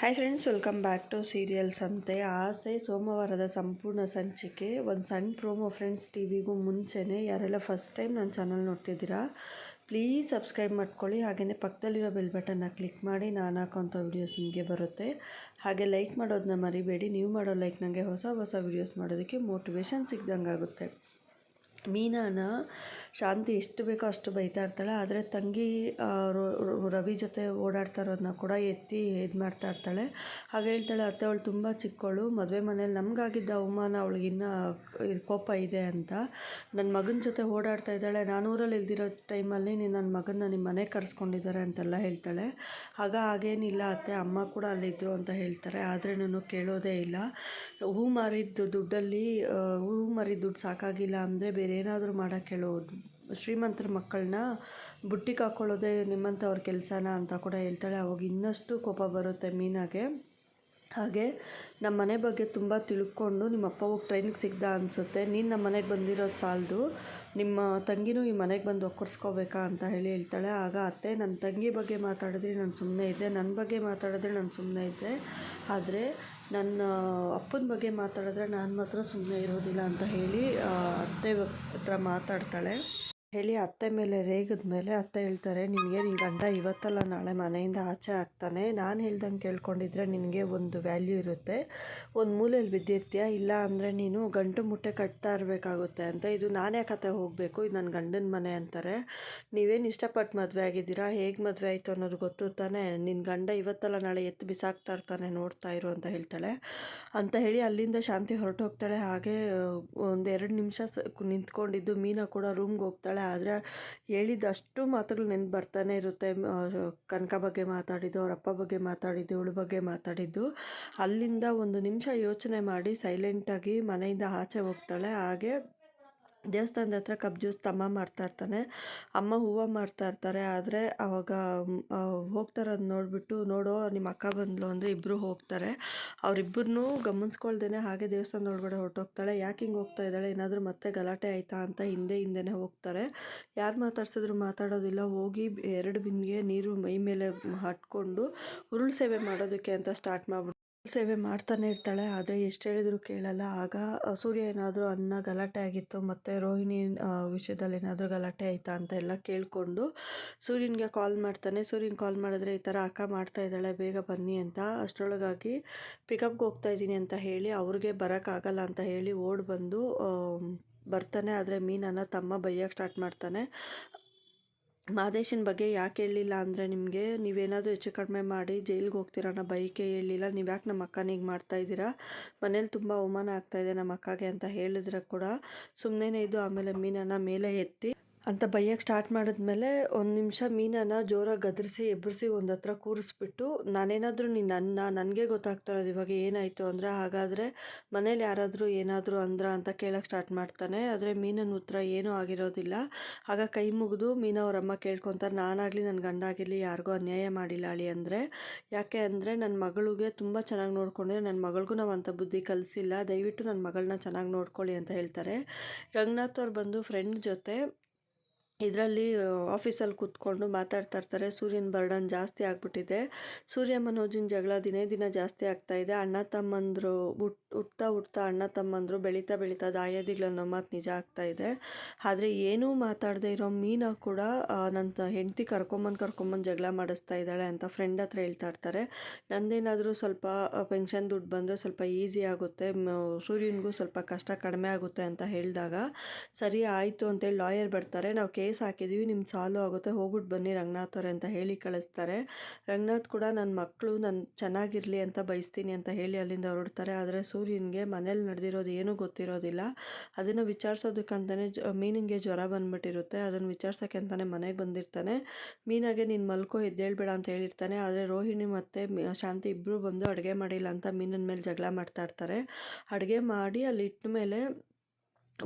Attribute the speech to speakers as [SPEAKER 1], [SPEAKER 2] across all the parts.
[SPEAKER 1] Hi friends welcome back to serials ಅಂತೆ ಆಸೆ ಸೋಮವಾರದ ಸಂಪೂರ್ಣ ಸಂಚಿಕೆ ಒಂದು ಸಣ್ಣ ಪ್ರೋಮೋ ಫ್ರೆಂಡ್ಸ್ ಟಿ ವಿಗೂ ಮುಂಚೆನೇ ಯಾರೆಲ್ಲ ಫಸ್ಟ್ ಟೈಮ್ ನನ್ನ ಚಾನಲ್ ನೋಡ್ತಿದ್ದೀರಾ ಪ್ಲೀಸ್ ಸಬ್ಸ್ಕ್ರೈಬ್ ಮಾಡ್ಕೊಳ್ಳಿ ಹಾಗೆಯೇ ಪಕ್ಕದಲ್ಲಿರೋ ಬೆಲ್ ಬಟನ್ನ ಕ್ಲಿಕ್ ಮಾಡಿ ನಾನು ಹಾಕೋಂಥ ವೀಡಿಯೋಸ್ ನಿಮಗೆ ಬರುತ್ತೆ ಹಾಗೆ ಲೈಕ್ ಮಾಡೋದನ್ನ ಮರಿಬೇಡಿ ನೀವು ಮಾಡೋ ಲೈಕ್ ನನಗೆ ಹೊಸ ಹೊಸ ವೀಡಿಯೋಸ್ ಮಾಡೋದಕ್ಕೆ ಮೋಟಿವೇಶನ್ ಸಿಗ್ದಂಗೆ ಆಗುತ್ತೆ ಮೀನಾನ ಶಾಂತಿ ಎಷ್ಟು ಬೇಕೋ ಅಷ್ಟು ಬೈತಾ ಇರ್ತಾಳೆ. ಆದರೆ ತಂಗಿ ರವಿ ಜೊತೆ ಓಡಾಡ್ತಾ ಇರೋದನ್ನ ಕೂಡ ಎತ್ತಿ ಇದು ಮಾಡ್ತಾ ಇರ್ತಾಳೆ. ಹಾಗೆ ಹೇಳ್ತಾಳೆ, ಅತ್ತೆ, ಅವಳು ತುಂಬ ಚಿಕ್ಕವಳು ಮದುವೆ ಮನೇಲಿ ನಮಗಾಗಿದ್ದ ಅವಮಾನ ಅವಳಿಗಿನ್ನ ಕೋಪ ಇದೆ ಅಂತ. ನನ್ನ ಮಗನ ಜೊತೆ ಓಡಾಡ್ತಾ ಇದ್ದಾಳೆ. ನಾನು ಊರಲ್ಲಿ ಇಲ್ದಿರೋ ಟೈಮಲ್ಲಿ ನೀನು ನನ್ನ ಮಗನ ನಿಮ್ಮ ಮನೆಗೆ ಕರೆಸ್ಕೊಂಡಿದ್ದಾರೆ ಅಂತೆಲ್ಲ ಹೇಳ್ತಾಳೆ. ಆಗ ಹಾಗೇನಿಲ್ಲ ಅತ್ತೆ, ಅಮ್ಮ ಕೂಡ ಅಲ್ಲಿದ್ದರು ಅಂತ ಹೇಳ್ತಾರೆ. ಆದರೆ ನಾನು ಕೇಳೋದೇ ಇಲ್ಲ. ಹೂ ಮಾರಿದ್ದು ದುಡ್ಡಲ್ಲಿ ಹೂ ಮಾರಿದ ದುಡ್ಡು ಸಾಕಾಗಿಲ್ಲ ಅಂದರೆ ಬೇರೆ ಏನಾದರೂ ಮಾಡೋಕ್ಕೆ ಹೇಳೋದು ಶ್ರೀಮಂತರ ಮಕ್ಕಳನ್ನ ಬುಟ್ಟಿಗೆ ಹಾಕ್ಕೊಳ್ಳೋದೇ ನಿಮ್ಮಂಥವ್ರ ಕೆಲಸನ ಅಂತ ಕೂಡ ಹೇಳ್ತಾಳೆ. ಅವಾಗ ಇನ್ನಷ್ಟು ಕೋಪ ಬರುತ್ತೆ ಮೀನಾಗೆ. ಹಾಗೆ ನಮ್ಮ ಮನೆ ಬಗ್ಗೆ ತುಂಬ ತಿಳ್ಕೊಂಡು ನಿಮ್ಮ ಅಪ್ಪ ಹೋಗಿ ಟ್ರೈನಿಗೆ ಸಿಗ್ದ ಅನಿಸುತ್ತೆ. ನೀನು ನಮ್ಮ ಮನೆಗೆ ಬಂದಿರೋದು ಸಾಲದು. ನಿಮ್ಮ ತಂಗಿನೂ ಈ ಮನೆಗೆ ಬಂದು ಒಕ್ಕರ್ಸ್ಕೋಬೇಕಾ ಅಂತ ಹೇಳಿ ಹೇಳ್ತಾಳೆ. ಆಗ ಅತ್ತೆ ನನ್ನ ತಂಗಿ ಬಗ್ಗೆ ಮಾತಾಡಿದ್ರೆ ನಾನು ಸುಮ್ಮನೆ ಇದ್ದೆ. ನನ್ನ ಬಗ್ಗೆ ಮಾತಾಡಿದ್ರೆ ನಾನು ಸುಮ್ಮನೆ ಇದ್ದೆ. ಆದರೆ ನನ್ನ ಅಪ್ಪನ ಬಗ್ಗೆ ಮಾತಾಡಿದ್ರೆ ನಾನು ಮಾತ್ರ ಸುಮ್ಮನೆ ಇರೋದಿಲ್ಲ ಅಂತ ಹೇಳಿ ಅತ್ತೆ ಹತ್ರ ಮಾತಾಡ್ತಾಳೆ. ಹೇಳಿ ಅತ್ತೆ ಮೇಲೆ ರೇಗಿದ ಮೇಲೆ ಅತ್ತೆ ಹೇಳ್ತಾರೆ, ನಿನಗೆ ನಿನ್ನ ಗಂಡ ಇವತ್ತಲ್ಲ ನಾಳೆ ಮನೆಯಿಂದ ಆಚೆ ಆಗ್ತಾನೆ. ನಾನು ಹೇಳ್ದಂಗೆ ಕೇಳ್ಕೊಂಡಿದ್ರೆ ನಿನಗೆ ಒಂದು ವ್ಯಾಲ್ಯೂ ಇರುತ್ತೆ. ಒಂದು ಮೂಲೆಯಲ್ಲಿ ಬಿದ್ದಿರ್ತೀಯ? ಇಲ್ಲ ಅಂದರೆ ನೀನು ಗಂಟು ಮುಟ್ಟೆ ಕಟ್ತಾ ಇರಬೇಕಾಗುತ್ತೆ ಅಂತ. ಇದು ನಾನೇ ಕತೆ ಹೋಗಬೇಕು, ಇದು ನನ್ನ ಗಂಡನ ಮನೆ ಅಂತಾರೆ. ನೀವೇನು ಇಷ್ಟಪಟ್ಟು ಮದುವೆ ಆಗಿದ್ದೀರಾ? ಹೇಗೆ ಮದುವೆ ಆಯಿತು ಅನ್ನೋದು ಗೊತ್ತು ತಾನೆ. ನಿನ್ನ ಗಂಡ ಇವತ್ತಲ್ಲ ನಾಳೆ ಎತ್ತು ಬಿಸಾಕ್ತಾ ಇರ್ತಾನೆ ನೋಡ್ತಾ ಇರು ಅಂತ ಹೇಳ್ತಾಳೆ. ಅಂತ ಹೇಳಿ ಅಲ್ಲಿಂದ ಶಾಂತಿ ಹೊರಟು ಹೋಗ್ತಾಳೆ ಹಾಗೆ ಒಂದು ಎರಡು ನಿಮಿಷ ನಿಂತ್ಕೊಂಡಿದ್ದು ಮೀನಾ ಕೂಡ ರೂಮ್ಗೆ ಹೋಗ್ತಾಳೆ. ಆದರೆ ಹೇಳಿದ ಅಷ್ಟು ಮಾತುಗಳು ನೆನ್ಪು ಬರ್ತಾನೆ ಇರುತ್ತೆ. ಕನಕ ಬಗ್ಗೆ ಮಾತಾಡಿದ್ದು ಅವ್ರ ಅಪ್ಪ ಬಗ್ಗೆ ಮಾತಾಡಿದ್ದು, ಇವಳ ಬಗ್ಗೆ ಮಾತಾಡಿದ್ದು. ಅಲ್ಲಿಂದ ಒಂದು ನಿಮಿಷ ಯೋಚನೆ ಮಾಡಿ ಸೈಲೆಂಟಾಗಿ ಮನೆಯಿಂದ ಆಚೆ ಹೋಗ್ತಾಳೆ. ಹಾಗೆ ದೇವಸ್ಥಾನದ ಹತ್ರ ಕಬ್ ಜ್ಯೂಸ್ ತಮ್ಮ ಮಾಡ್ತಾ ಇರ್ತಾನೆ. ಅಮ್ಮ ಹೂವು ಮಾಡ್ತಾ ಇರ್ತಾರೆ. ಆದರೆ ಅವಾಗ ಹೋಗ್ತಾರದು ನೋಡಿಬಿಟ್ಟು, ನೋಡೋ ನಿಮ್ಮ ಅಕ್ಕ ಬಂದ್ಲು ಅಂದರೆ ಇಬ್ಬರು ಹೋಗ್ತಾರೆ. ಅವರಿಬ್ಬರನ್ನೂ ಗಮನಿಸ್ಕೊಳ್ದೇ ಹಾಗೆ ದೇವಸ್ಥಾನದ ಒಳಗಡೆ ಹೊರಟೋಗ್ತಾಳೆ. ಯಾಕೆ ಹಿಂಗೆ ಹೋಗ್ತಾ ಇದ್ದಾಳೆ? ಏನಾದರೂ ಮತ್ತೆ ಗಲಾಟೆ ಆಯಿತಾ ಅಂತ ಹಿಂದೆ ಹಿಂದೆನೇ ಹೋಗ್ತಾರೆ. ಯಾರು ಮಾತಾಡ್ಸಿದ್ರು ಮಾತಾಡೋದಿಲ್ಲ. ಹೋಗಿ ಎರಡು ಬಿಂದಿಗೆ ನೀರು ಮೈ ಮೇಲೆ ಹಟ್ಕೊಂಡು ಉರುಳು ಸೇವೆ ಮಾಡೋದಕ್ಕೆ ಅಂತ ಸ್ಟಾರ್ಟ್ ಮಾಡ್ಬಿಟ್ಟು ಸೇವೆ ಮಾಡ್ತಾನೆ ಇರ್ತಾಳೆ, ಆದರೆ ಎಷ್ಟು ಹೇಳಿದ್ರು ಕೇಳಲ್ಲ. ಆಗ ಸೂರ್ಯ ಏನಾದರೂ ಅನ್ನ ಗಲಾಟೆ ಆಗಿತ್ತು, ಮತ್ತು ರೋಹಿಣಿ ವಿಷಯದಲ್ಲಿ ಏನಾದರೂ ಗಲಾಟೆ ಆಯಿತಾ ಅಂತ ಎಲ್ಲ ಕೇಳಿಕೊಂಡು ಸೂರ್ಯನಿಗೆ ಕಾಲ್ ಮಾಡ್ತಾನೆ. ಸೂರ್ಯನ ಕಾಲ್ ಮಾಡಿದ್ರೆ ಈ ಥರ ಅಕ್ಕ ಮಾಡ್ತಾ ಇದ್ದಾಳೆ, ಬೇಗ ಬನ್ನಿ ಅಂತ ಅಷ್ಟರೊಳಗಾಗಿ ಪಿಕಪ್ಗೆ ಹೋಗ್ತಾ ಇದ್ದೀನಿ ಅಂತ ಹೇಳಿ, ಅವ್ರಿಗೆ ಬರೋಕ್ಕಾಗಲ್ಲ ಅಂತ ಹೇಳಿ ಓಡ್ ಬಂದು ಬರ್ತಾನೆ. ಆದರೆ ಮೀನನ್ನು ತಮ್ಮ ಬೈಯಕ್ಕೆ ಸ್ಟಾರ್ಟ್ ಮಾಡ್ತಾನೆ. ಮಾದೇಶನ ಬಗ್ಗೆ ಯಾಕೆ ಹೇಳಲಿಲ್ಲ ಅಂದರೆ ನಿಮಗೆ ನೀವೇನಾದರೂ ಹೆಚ್ಚು ಕಡಿಮೆ ಮಾಡಿ ಜೈಲಿಗೆ ಹೋಗ್ತೀರಾ ಅನ್ನೋ ಬೈಕೆ ಹೇಳಲಿಲ್ಲ. ನೀವು ಯಾಕೆ ನಮ್ಮ ಅಕ್ಕನ ಮಾಡ್ತಾ ಮಾಡ್ತಾಯಿದ್ದೀರಾ ಮನೇಲಿ ತುಂಬ ಅವಮಾನ ಆಗ್ತಾಯಿದೆ ನಮ್ಮ ಅಕ್ಕಗೆ ಅಂತ ಹೇಳಿದ್ರೆ ಕೂಡ ಸುಮ್ಮನೆ ಇದು ಆಮೇಲೆ ಮೀನನ್ನು ಮೇಲೆ ಎತ್ತಿ ಅಂತ ಬೈಯಕ್ಕೆ ಸ್ಟಾರ್ಟ್ ಮಾಡಿದ್ಮೇಲೆ ಒಂದು ನಿಮಿಷ ಮೀನನ್ನು ಜೋರಾಗಿ ಗದರಿಸಿ, ಎಬ್ಬರಿಸಿ ಒಂದು ಹತ್ರ ಕೂರಿಸ್ಬಿಟ್ಟು, ನಾನೇನಾದರೂ ನೀನು ನನ್ನ, ನನಗೆ ಗೊತ್ತಾಗ್ತಾ ಇರೋದು ಇವಾಗ ಏನಾಯಿತು ಅಂದರೆ ಹಾಗಾದರೆ ಮನೇಲಿ ಯಾರಾದರೂ ಏನಾದರೂ ಅಂದ್ರ ಅಂತ ಕೇಳೋಕ್ಕೆ ಸ್ಟಾರ್ಟ್ ಮಾಡ್ತಾನೆ. ಆದರೆ ಮೀನನ ಉತ್ತರ ಏನೂ ಆಗಿರೋದಿಲ್ಲ. ಆಗ ಕೈ ಮುಗಿದು ಮೀನವರಮ್ಮ ಕೇಳ್ಕೊತಾರೆ, ನಾನಾಗಲಿ ನನ್ನ ಗಂಡ ಆಗಿರಲಿ, ಯಾರಿಗೂ ಅನ್ಯಾಯ ಮಾಡಿಲ್ಲ ಅಳಿ ಅಂದರೆ. ಯಾಕೆ ಅಂದರೆ ನನ್ನ ಮಗಳಿಗೆ ತುಂಬ ಚೆನ್ನಾಗಿ ನೋಡ್ಕೊಂಡ್ರೆ ನನ್ನ ಮಗಳಿಗೂ ನಾವು ಅಂಥ ಬುದ್ಧಿ ಕಲಿಸಿಲ್ಲ, ದಯವಿಟ್ಟು ನನ್ನ ಮಗಳನ್ನ ಚೆನ್ನಾಗಿ ನೋಡ್ಕೊಳ್ಳಿ ಅಂತ ಹೇಳ್ತಾರೆ. ರಂಗನಾಥ್ ಅವ್ರು ಬಂದು ಫ್ರೆಂಡ್ ಜೊತೆ ಇದರಲ್ಲಿ ಆಫೀಸಲ್ಲಿ ಕೂತ್ಕೊಂಡು ಮಾತಾಡ್ತಾ ಇರ್ತಾರೆ. ಸೂರ್ಯನ ಬರ್ಡನ್ ಜಾಸ್ತಿ ಆಗಿಬಿಟ್ಟಿದೆ. ಸೂರ್ಯ ಮನೋಜಿನ ಜಗಳ ದಿನೇ ದಿನ ಜಾಸ್ತಿ ಆಗ್ತಾ ಇದೆ. ಅಣ್ಣ ತಮ್ಮಂದರು ಹುಟ್, ಹುಟ್ತಾ ಹುಟ್ತಾ ಅಣ್ಣ ತಮ್ಮಂದರು ಬೆಳೀತಾ ಬೆಳೀತಾ ದಾಯಾದಿಗಳನ್ನೋ ಮಾತು ನಿಜ ಆಗ್ತಾ ಇದೆ. ಆದರೆ ಏನೂ ಮಾತಾಡದೇ ಇರೋ ಮೀನಾ ಕೂಡ ನನ್ನ ಹೆಂಡತಿ ಕರ್ಕೊಂಬಂದು ಕರ್ಕೊಂಬಂದು ಜಗಳ ಮಾಡಿಸ್ತಾ ಇದ್ದಾಳೆ ಅಂತ ಫ್ರೆಂಡ್ ಹತ್ರ ಹೇಳ್ತಾ ಇರ್ತಾರೆ. ನಂದೇನಾದರೂ ಸ್ವಲ್ಪ ಪೆನ್ಷನ್ ದುಡ್ಡು ಬಂದರೆ ಸ್ವಲ್ಪ ಈಸಿ ಆಗುತ್ತೆ. ಸೂರ್ಯನಿಗೂ ಸ್ವಲ್ಪ ಕಷ್ಟ ಕಡಿಮೆ ಆಗುತ್ತೆ ಅಂತ ಹೇಳಿದಾಗ, ಸರಿ, ಆಯಿತು ಅಂತೇಳಿ ಲಾಯರ್ ಬರ್ತಾರೆ. ನಾವು ಕೆ ಕೇಸ್ ಹಾಕಿದ್ದೀವಿ ನಿಮ್ಮ ಸಾಲು ಆಗುತ್ತೆ ಹೋಗ್ಬಿಟ್ಟು ಬನ್ನಿ ರಂಗನಾಥ್ ಅವರೇ ಅಂತ ಹೇಳಿ ಕಳಿಸ್ತಾರೆ. ರಂಗನಾಥ್ ಕೂಡ ನನ್ನ ಮಕ್ಕಳು ನನ್ನ ಚೆನ್ನಾಗಿರಲಿ ಅಂತ ಬಯಸ್ತೀನಿ ಅಂತ ಹೇಳಿ ಅಲ್ಲಿಂದ ಹೊರಡ್ತಾರೆ. ಆದರೆ ಸೂರ್ಯನಿಗೆ ಮನೇಲಿ ನಡೆದಿರೋದು ಏನೂ ಗೊತ್ತಿರೋದಿಲ್ಲ. ಅದನ್ನು ವಿಚಾರಿಸೋದಕ್ಕಂತಲೇ ಜ, ಮೀನಿಗೆ ಜ್ವರ ಬಂದ್ಬಿಟ್ಟಿರುತ್ತೆ. ಅದನ್ನು ವಿಚಾರಿಸೋಕ್ಕೆ ಅಂತಲೇ ಮನೆಗೆ ಬಂದಿರ್ತಾನೆ. ಮೀನಾಗೆ, ನೀನು ಮಲ್ಕೋ, ಎದ್ದೇಳ್ಬೇಡ ಅಂತ ಹೇಳಿರ್ತಾನೆ. ಆದರೆ ರೋಹಿಣಿ ಮತ್ತು ಶಾಂತಿ ಇಬ್ಬರು ಬಂದು ಅಡುಗೆ ಮಾಡಿಲ್ಲ ಅಂತ ಮೀನಿನ ಮೇಲೆ ಜಗಳ ಮಾಡ್ತಾ ಇರ್ತಾರೆ. ಅಡುಗೆ ಮಾಡಿ ಅಲ್ಲಿ ಇಟ್ಟ ಮೇಲೆ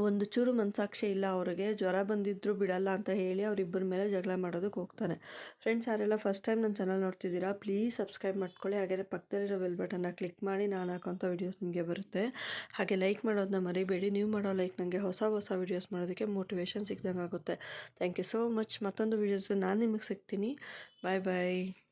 [SPEAKER 1] ಒಂದು ಚೂರು ಮನಸಾಕ್ಷಿ ಇಲ್ಲ ಅವರಿಗೆ. ಜ್ವರ ಬಂದಿದ್ದರೂ ಬಿಡಲ್ಲ ಅಂತ ಹೇಳಿ ಅವರಿಬ್ಬರ ಮೇಲೆ ಜಗಳ ಮಾಡೋದಕ್ಕೆ ಹೋಗ್ತಾನೆ. ಫ್ರೆಂಡ್ಸ್ ಯಾರೆಲ್ಲ ಫಸ್ಟ್ ಟೈಮ್ ನನ್ನ ಚಾನಲ್ ನೋಡ್ತಿದ್ದೀರಾ ಪ್ಲೀಸ್ ಸಬ್ಸ್ಕ್ರೈಬ್ ಮಾಡ್ಕೊಳ್ಳಿ. ಹಾಗೆ ಪಕ್ಕದಲ್ಲಿರೋ ಬೆಲ್ ಬಟನ್ನ ಕ್ಲಿಕ್ ಮಾಡಿ ನಾನು ಹಾಕೋಂಥ ವೀಡಿಯೋಸ್ ನಿಮಗೆ ಬರುತ್ತೆ. ಹಾಗೆ ಲೈಕ್ ಮಾಡೋದನ್ನ ಮರಿಬೇಡಿ. ನೀವು ಮಾಡೋ ಲೈಕ್ ನನಗೆ ಹೊಸ ಹೊಸ ವೀಡಿಯೋಸ್ ಮಾಡೋದಕ್ಕೆ ಮೋಟಿವೇಶನ್ ಸಿಗ್ದಂಗೆ ಆಗುತ್ತೆ ಥ್ಯಾಂಕ್ ಯು ಸೋ ಮಚ್ ಮತ್ತೊಂದು ವೀಡಿಯೋಸ್ ನಾನು ನಿಮಗೆ ಸಿಗ್ತೀನಿ. ಬಾಯ್ ಬಾಯ್